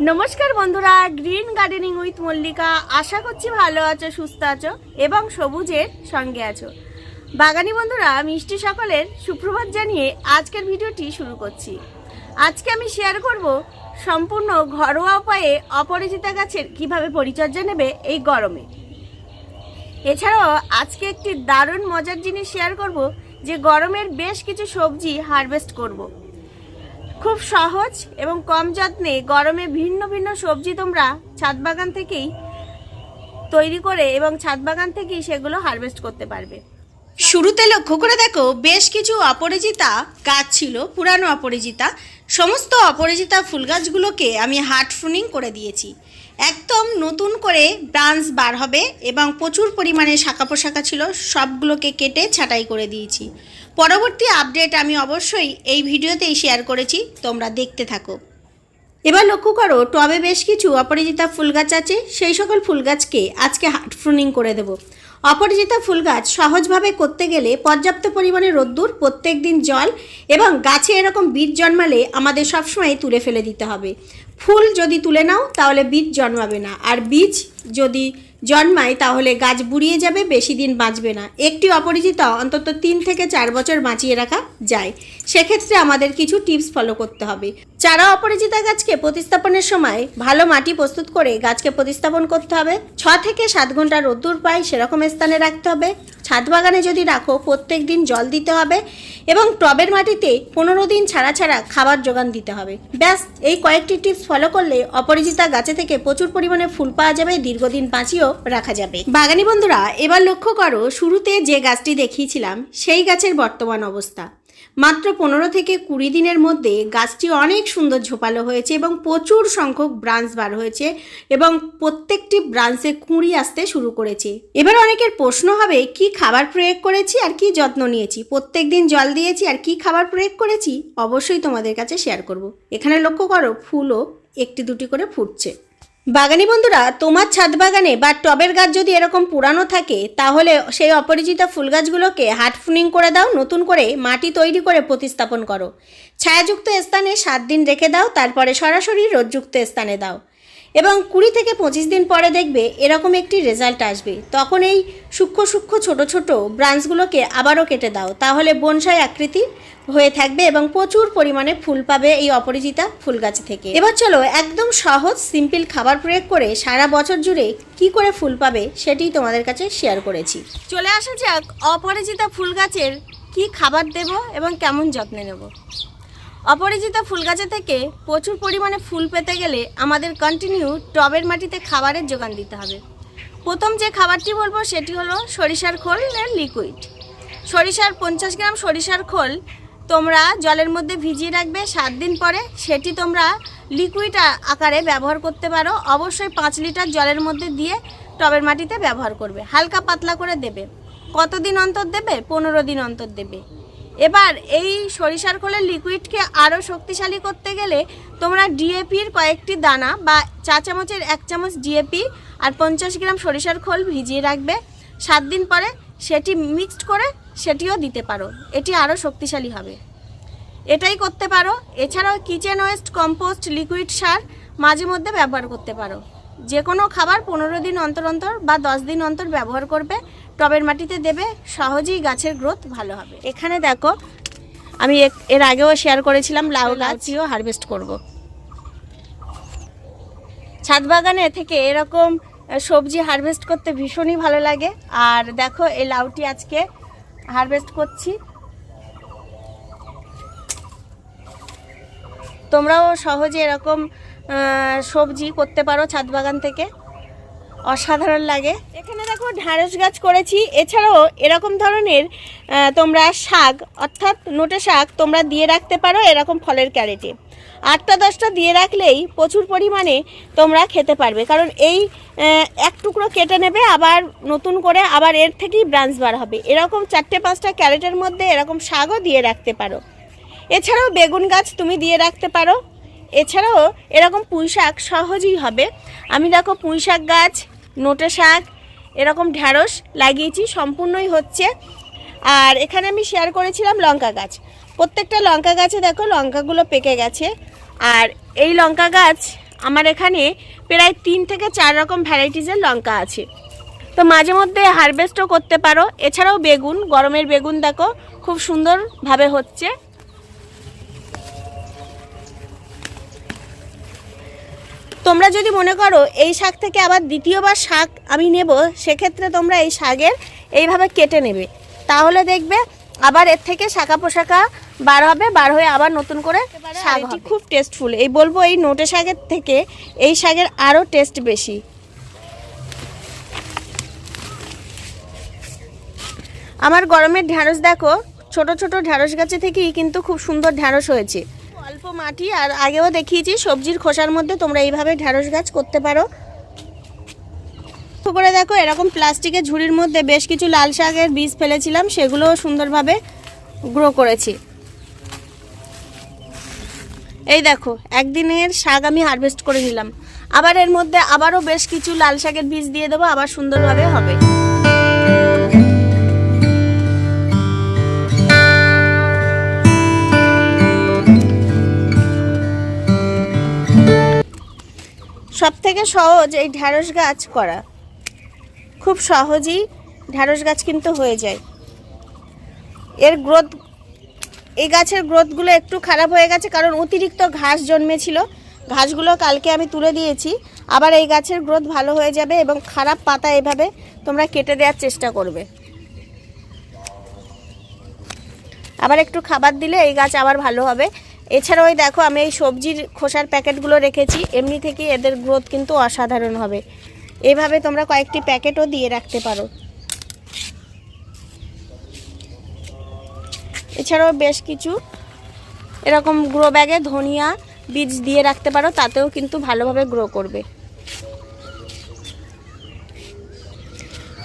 নমস্কার বন্ধুরা, green gardening with Mallika. আশা করছি ভালো আছো, সুস্থ আছো এবং সবুজের সঙ্গে আছো। বাগানি বন্ধুরা, মিষ্টি সকলের সুপ্রভাত জানিয়ে আজকের ভিডিওটি শুরু করছি। আজকে আমি শেয়ার করব সম্পূর্ণ ঘরোয়া উপায়ে অপরাজিতা গাছের কীভাবে পরিচর্যা নেবে এই গরমে। এছাড়াও আজকে একটি দারুণ মজার জিনিস শেয়ার করব, যে গরমের বেশ কিছু সবজি হারভেস্ট করব। খুব সহজ এবং কম যত্নে গরমে ভিন্ন ভিন্ন সবজি তোমরা ছাদ বাগান থেকেই তৈরি করে এবং ছাদ বাগান থেকেই সেগুলো হারভেস্ট করতে পারবে। শুরুতে লক্ষ্য করে দেখো, বেশ কিছু অপরাজিতা গাছ ছিল, পুরানো অপরাজিতা সমস্ত অপরাজিতা ফুল গাছগুলোকে আমি হার্ট ফ্রুনিং করে দিয়েছি। একদম নতুন করে ব্রাঞ্চ বার হবে এবং প্রচুর পরিমাণে শাখা পোশাখা ছিল, সবগুলোকে কেটে ছাঁটাই করে দিয়েছি। পরবর্তী আপডেট আমি অবশ্যই এই ভিডিওতেই শেয়ার করেছি, তোমরা দেখতে থাকো। এবার লক্ষ্য করো, টবে বেশ কিছু অপরাজিতা ফুল গাছ আছে, সেই সকল ফুল গাছকে আজকে হার্ট ফ্রুনিং করে দেব। অপরাজিতা ফুল গাছ সহজভাবে করতে গেলে পর্যাপ্ত পরিমাণে রোদ্দুর, প্রত্যেক দিন জল এবং গাছে এরকম বীজ জন্মালে আমাদের সবসময় তুলে ফেলে দিতে হবে। ফুল যদি তুলে নাও, তাহলে বীজ জন্মাবে না। আর বীজ যদি জন্মায় তাহলে গাছ বুড়িয়ে যাবে, বেশি দিন বাঁচবে না। একটি অপরিচিতা অন্তত তিন থেকে চার বছর বাঁচিয়ে রাখা যায়। সেক্ষেত্রে আমাদের কিছু টিপস ফলো করতে হবে। চারা অপরিচিতা গাছকে প্রতিস্থাপনের সময় ভালো মাটি প্রস্তুত করে গাছকে প্রতিস্থাপন করতে হবে। ছ থেকে সাত ঘণ্টা রোদ্দুর পায় সেরকম স্থানে রাখতে হবে। ছাদ বাগানে যদি রাখো, প্রত্যেক দিন জল দিতে হবে এবং টবের মাটিতে পনেরো দিন ছাড়া ছাড়া খাবার যোগান দিতে হবে। ব্যাস, এই কয়েকটি টিপস ফলো করলে অপরিচিতা গাছে থেকে প্রচুর পরিমাণে ফুল পাওয়া যাবে, দীর্ঘদিন বাঁচিয়েও রাখা যাবে। বাগানি বন্ধুরা, এবার লক্ষ্য করো, শুরুতে যে গাছটি দেখিয়েছিলাম, সেই গাছের বর্তমান অবস্থা। মাত্র পনেরো থেকে কুড়ি দিনের মধ্যে গাছটি অনেক সুন্দর ঝোপালো হয়েছে এবং প্রচুর সংখ্যক ব্রাঞ্চ বার হয়েছে এবং প্রত্যেকটি ব্রাঞ্চে কুঁড়ি আসতে শুরু করেছে। এবার অনেকের প্রশ্ন হবে, কি খাবার প্রয়োগ করেছি আর কি যত্ন নিয়েছি? প্রত্যেক দিন জল দিয়েছি আর কি খাবার প্রয়োগ করেছি? অবশ্যই তোমাদের কাছে শেয়ার করব। এখানে লক্ষ্য করো, ফুলও একটি দুটি করে ফুটছে। বাগানি বন্ধুরা, তোমার ছাদ বাগানে বা টবের গাছ যদি এরকম পুরানো থাকে, তাহলে সেই অপরিচিত ফুল গাছগুলোকে হাট ফুনিং করে দাও, নতুন করে মাটি তৈরি করে প্রতিস্থাপন করো। ছায়াযুক্ত স্থানে সাত দিন রেখে দাও, তারপরে সরাসরি রোদযুক্ত স্থানে দাও। এবং কুড়ি থেকে পঁচিশ দিন পরে দেখবে এরকম একটি রেজাল্ট আসবে। তখন এই সূক্ষ্ম সূক্ষ্ম ছোট ছোট ব্রাঞ্চগুলোকে আবারও কেটে দাও। তাহলে বনসাই আকৃতির হয়ে থাকবে এবং প্রচুর পরিমাণে ফুল পাবে এই অপরিচিতা ফুল গাছ থেকে। এবার চলো একদম সহজ সিম্পল খাবার প্রয়োগ করে সারা বছর জুড়ে কি করে ফুল পাবে সেটি তোমাদের কাছে শেয়ার করেছি। চলে আসা যাক অপরিচিতা ফুল গাছের কি খাবার দেব এবং কেমন যত্নে নেব। অপরাজিতা ফুল গাছে থেকে প্রচুর পরিমাণে ফুল পেতে গেলে আমাদের কন্টিনিউ টবের মাটিতে খাবারের যোগান দিতে হবে। প্রথম যে খাবারটি বলব সেটি হলো সরিষার খোল লিকুইড সরিষার পঞ্চাশ গ্রাম সরিষার খোল তোমরা জলের মধ্যে ভিজিয়ে রাখবে সাত দিন পরে। সেটি তোমরা লিকুইড আকারে ব্যবহার করতে পারো। অবশ্যই পাঁচ লিটার জলের মধ্যে দিয়ে টবের মাটিতে ব্যবহার করবে। হালকা পাতলা করে দেবে। কতদিন অন্তর দেবে? পনেরো দিন অন্তর দেবে। এবার এই সরিষার খোলের লিকুইডকে আরও শক্তিশালী করতে গেলে তোমরা ডিএপির কয়েকটি দানা বা চা চামচের এক চামচ ডিএপি আর পঞ্চাশ গ্রাম সরিষার খোল ভিজিয়ে রাখবে। সাত দিন পরে সেটি মিক্সড করে সেটিও দিতে পারো। এটি আরও শক্তিশালী হবে। এটাই করতে পারো। এছাড়াও কিচেন ওয়েস্ট কম্পোস্ট লিকুইড সার মাঝে মধ্যে ব্যবহার করতে পারো। যে কোনো খাবার পনেরো দিন অন্তর অন্তর বা দশ দিন অন্তর ব্যবহার করবে। টবের মাটিতে দেবে সহজেই গাছের গ্রোথ ভালো হবে। এখানে দেখো আমি এর আগেও শেয়ার করেছিলাম লাউ গাছিও হারভেস্ট করব। ছাদ বাগানে থেকে এরকম সবজি হারভেস্ট করতে ভীষণই ভালো লাগে। আর দেখো এই লাউটি আজকে হারভেস্ট করছি। তোমরাও সহজে এরকম সবজি করতে পারো ছাদ বাগান থেকে। অসাধারণ লাগে। এখানে দেখো ঢ্যাঁড়স গাছ করেছি। এছাড়াও এরকম ধরনের তোমরা শাক, অর্থাৎ নোটে শাক তোমরা দিয়ে রাখতে পারো এরকম ফলের ক্যারেটে। আটটা দশটা দিয়ে রাখলেই প্রচুর পরিমাণে তোমরা খেতে পারবে। কারণ এই এক টুকরো কেটে নেবে, আবার নতুন করে আবার এর থেকেই ব্রাঞ্চ বার হবে। এরকম চারটে পাঁচটা ক্যারেটের মধ্যে এরকম শাকও দিয়ে রাখতে পারো। এছাড়াও বেগুন গাছ তুমি দিয়ে রাখতে পারো। এছাড়াও এরকম পুঁই শাক সহজেই হবে। আমি দেখো পুঁই শাক গাছ নোটে শাক, এরকম ঢ্যাঁড়স লাগিয়েছি, সম্পূর্ণই হচ্ছে। আর এখানে আমি শেয়ার করেছিলাম লঙ্কা গাছ। প্রত্যেকটা লঙ্কা গাছে দেখো, লঙ্কাগুলো পেকে গেছে। আর এই লঙ্কা গাছ আমার এখানে প্রায় তিন থেকে চার রকম ভ্যারাইটিসের লঙ্কা আছে। তো মাঝে মধ্যে হারভেস্টও করতে পারো। এছাড়াও বেগুন, গরমের বেগুন দেখো, খুব সুন্দরভাবে হচ্ছে। তোমরা যদি মনে করো এই শাক থেকে আবার দ্বিতীয়বার শাক আমি নেব সেক্ষেত্রে তোমরা এই শাকের এইভাবে কেটে নেবে। তাহলে দেখবে আবার এর থেকে শাখা পোশাকা বার হবে বার হয়ে আবার নতুন করে শাক খুব টেস্টফুল এই বলব এই নোটে শাকের থেকে এই শাকের আরও টেস্ট বেশি। আমার গরমের ঢ্যাঁড়স দেখো ছোট ছোট ঢ্যাঁড়স গাছে থেকেই কিন্তু খুব সুন্দর ঢ্যাঁড়স হয়েছে। অল্প মাটি আর আগেও দেখিয়েছি, সবজির খোসার মধ্যে তোমরা এইভাবে ঢ্যাঁড়স গাছ করতে পারো। করে দেখো, এরকম প্লাস্টিকের ঝুড়ির মধ্যে বেশ কিছু লাল শাকের বীজ ফেলেছিলাম, সেগুলোও সুন্দরভাবে গ্রো করেছি। এই দেখো, একদিনের শাক আমি হারভেস্ট করে নিলাম। আবার এর মধ্যে আবারও বেশ কিছু লাল শাকের বীজ দিয়ে দেবো, আবার সুন্দরভাবে হবে। সব থেকে সহজ এই ঢ্যাঁড়স গাছ করা। খুব সহজেই ঢ্যাঁড়স গাছ কিন্তু হয়ে যায়। এর গ্রোথ, এই গাছের গ্রোথগুলো একটু খারাপ হয়ে গেছে কারণ অতিরিক্ত ঘাস জন্মেছিল। ঘাসগুলো কালকে আমি তুলে দিয়েছি। আবার এই গাছের গ্রোথ ভালো হয়ে যাবে এবং খারাপ পাতা এভাবে তোমরা কেটে দেওয়ার চেষ্টা করবে। আবার একটু খাবার দিলে এই গাছ আবার ভালো হবে। এছাড়াও দেখো, আমি এই সবজির খোসার প্যাকেটগুলো রেখেছি। এমনি থেকে এদের গ্রোথ কিন্তু অসাধারণ হবে। এভাবে তোমরা কয়েকটি প্যাকেটও দিয়ে রাখতে পারো। এছাড়াও বেশ কিছু এরকম গ্রো ব্যাগে ধনিয়া বীজ দিয়ে রাখতে পারো, তাতেও কিন্তু ভালোভাবে গ্রো করবে।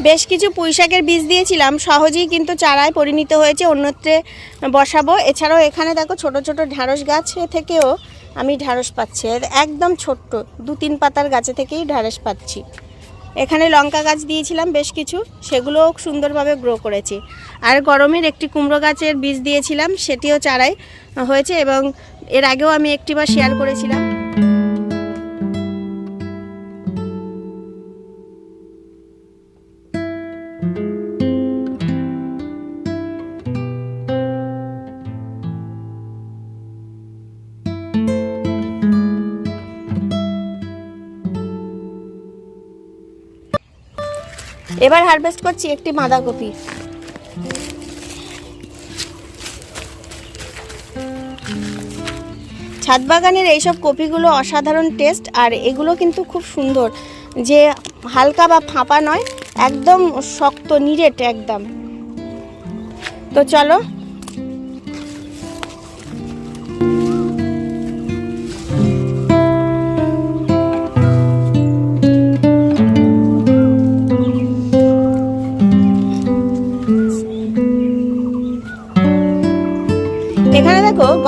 বেশ কিছু পুঁইশাকের বীজ দিয়েছিলাম, সহজেই কিন্তু চারায় পরিণত হয়েছে, অন্যত্রে বসাবো। এছাড়াও এখানে দেখো ছোট ছোট ঢ্যাঁড়স গাছ থেকেও আমি ঢ্যাঁড়স পাচ্ছি। একদম ছোট্ট, দু তিন পাতার গাছে থেকেই ঢ্যাঁড়স পাচ্ছি। এখানে লঙ্কা গাছ দিয়েছিলাম বেশ কিছু, সেগুলোও সুন্দরভাবে গ্রো করেছে। আর গরমের একটি কুমড়ো গাছের বীজ দিয়েছিলাম, সেটিও চারাই হয়েছে এবং এর আগেও আমি একটিবার শেয়ার করেছিলাম। এবার হারভেস্ট করছি একটি বাঁধাকপি। ছাদ বাগানের এইসব কপিগুলো অসাধারণ টেস্ট আর এগুলো কিন্তু খুব সুন্দর, যে হালকা বা ফাঁপা নয়, একদম শক্ত, নিরেট একদম। তো চলো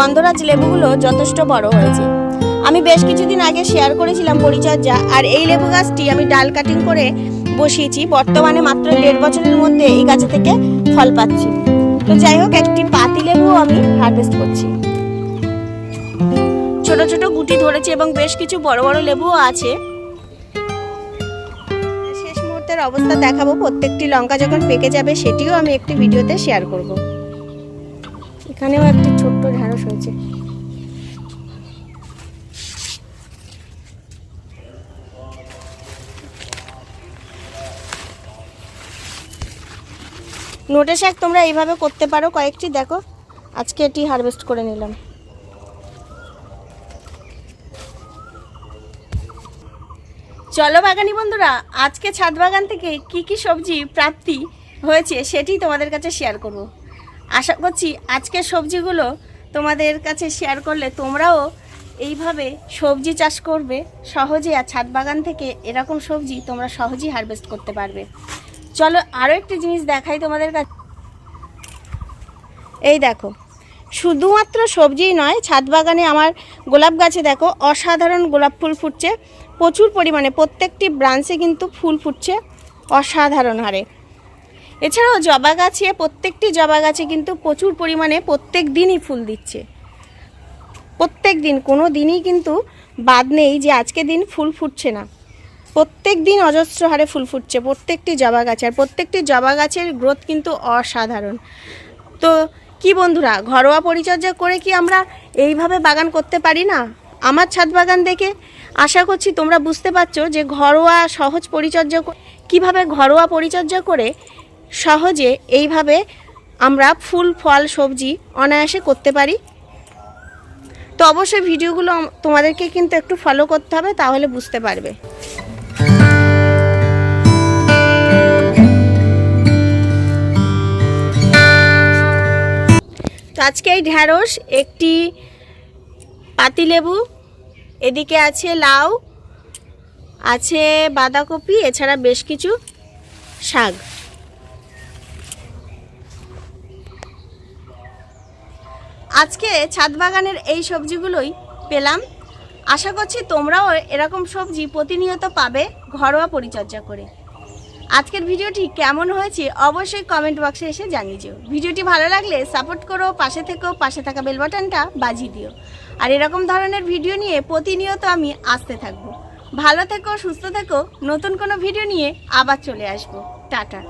গন্ধরাজ লেবুগুলো যথেষ্ট বড় হয়েছে। আমি বেশ কিছুদিন আগে শেয়ার করেছিলাম পরিচর্যা, আর এই লেবু গাছটি আমি ডাল কাটিং করে বসিয়েছি। বর্তমানে মাত্র দেড় বছরের মধ্যে এই গাছ থেকে ফল পাচ্ছি। তো যাই হোক, একটি পাতি লেবুও আমি হারভেস্ট করছি। ছোট ছোট গুটি ধরেছে এবং বেশ কিছু বড় বড় লেবুও আছে। শেষ মুহূর্তের অবস্থা দেখাবো। প্রত্যেকটি লঙ্কা যখন পেকে যাবে, সেটিও আমি একটি ভিডিওতে শেয়ার করব। এখানেও একটি ছোট্ট ঢ্যাঁড়স হয়েছে। নোটে শাক তোমরা এইভাবে করতে পারো, কয়েকটি দেখো। আজকে এটি হারভেস্ট করে নিলাম। চলো বাগানি বন্ধুরা, আজকে ছাদ বাগান থেকে কি কি সবজি প্রাপ্তি হয়েছে সেটি তোমাদের কাছে শেয়ার করব। আশা করছি আজকের সবজিগুলো তোমাদের কাছে শেয়ার করলে তোমরাও এইভাবে সবজি চাষ করবে, সহজে আর ছাদ বাগান থেকে এরকম সবজি তোমরা সহজেই হারভেস্ট করতে পারবে। চলো আরও একটি জিনিস দেখাই তোমাদের কাছে। এই দেখো, শুধুমাত্র সবজিই নয়, ছাদ বাগানে আমার গোলাপ গাছে দেখো অসাধারণ গোলাপ ফুল ফুটছে। প্রচুর পরিমাণে, প্রত্যেকটি ব্রাঞ্চে কিন্তু ফুল ফুটছে অসাধারণ হারে। এছাড়াও জবা গাছে, প্রত্যেকটি জবা গাছে কিন্তু প্রচুর পরিমাণে প্রত্যেক দিনই ফুল দিচ্ছে। প্রত্যেক দিন, কোনো দিনই কিন্তু বাদ নেই যে আজকে দিন ফুল ফুটছে না। প্রত্যেক দিন অজস্র হারে ফুল ফুটছে প্রত্যেকটি জবা গাছে। আর প্রত্যেকটি জবা গাছের গ্রোথ কিন্তু অসাধারণ। তো কি বন্ধুরা, ঘরোয়া পরিচর্যা করে কি আমরা এইভাবে বাগান করতে পারি না? আমার ছাদ বাগান দেখে আশা করছি তোমরা বুঝতে পারছ যে ঘরোয়া সহজ পরিচর্যা কীভাবে ঘরোয়া পরিচর্যা করে সহজে এইভাবে আমরা ফুল, ফল, সবজি অনায়াসে করতে পারি। তো অবশ্যই ভিডিওগুলো তোমাদেরকে কিন্তু একটু ফলো করতে হবে, তাহলে বুঝতে পারবে। তো আজকে এই ঢ্যাঁড়স, একটি পাতিলেবু, এদিকে আছে লাউ, আছে বাঁধাকপি, এছাড়া বেশ কিছু শাক। আজকে ছাদ বাগানের এই সবজিগুলোই পেলাম। আশা করছি তোমরাও এরকম সবজি প্রতিনিয়ত পাবে ঘরোয়া পরিচর্যা করে। আজকের ভিডিওটি কেমন হয়েছে অবশ্যই কমেন্ট বক্সে এসে জানিয়ে যেও ভিডিওটি ভালো লাগলে সাপোর্ট করো, পাশে থেকেও পাশে থাকা বেল বাটনটা বাজিয়ে দিও। আর এরকম ধরনের ভিডিও নিয়ে প্রতিনিয়ত আমি আসতে থাকব। ভালো থেকো, সুস্থ থেকো, নতুন কোনো ভিডিও নিয়ে আবার চলে আসব। টাটা।